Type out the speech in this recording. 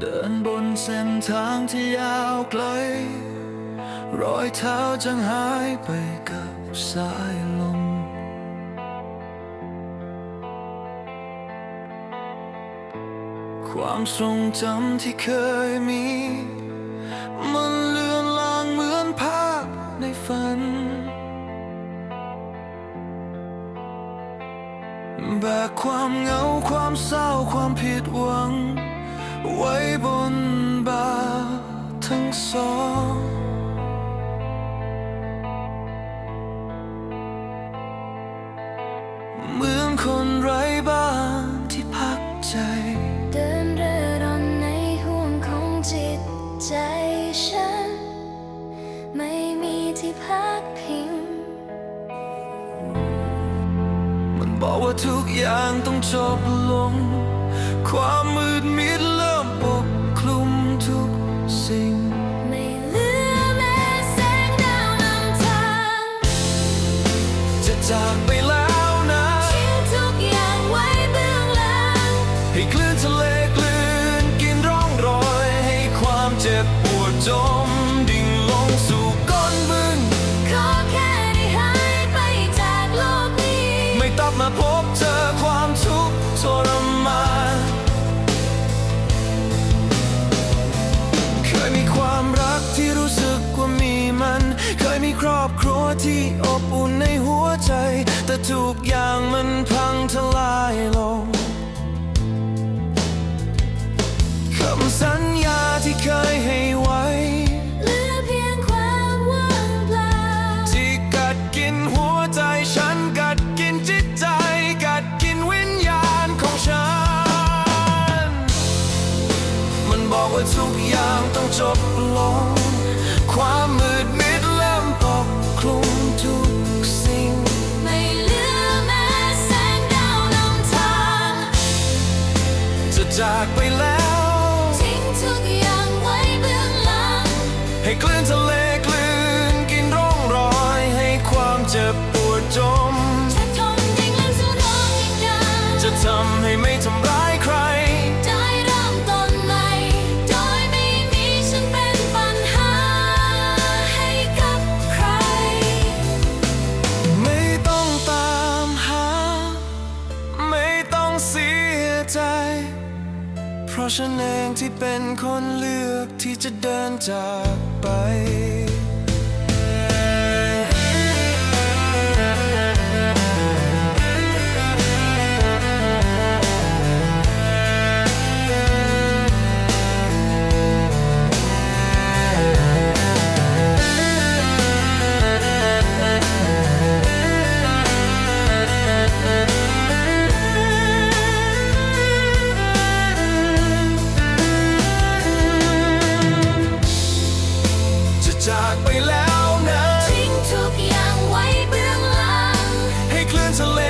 เดินบนเส้นทางที่ยาวไกล รอยเท้าจางหายไปกับสายลม ความทรงจำที่เคยมี มันเลือนลางเหมือนภาพในฝัน แบกความเหงาความเศร้าความผิดหวัง ไว้บนบาทั้งสองเหมือนคนไร้บ้านที่พักใจ เดินเร่ร่อนในห่วงของจิตใจฉัน ไม่มีที่พักพิง มันบอกว่าทุกอย่างต้องจบลง ความมืดมิด ก ครอบครัวที่อบอุ่นในหัวใจ แต่ทุกอย่างมันพังทลายลงคำสัญญาที่เคยให้ไว้เหลือเพียงความว่างเปล่าที่กัดกินหัวใจฉันกัดกินจิตใจ กัดกินวิญญาณของฉัน มันบอกว่าทุกอย่างต้องจบลง ความมืด ให้ ราะฉันเองที่เป็นคนเลือกที่จะเดินจากไป จากไปแล้วนะทิ้งทุกอย่างไว้เบื้องหลังให้คลื่นทะเล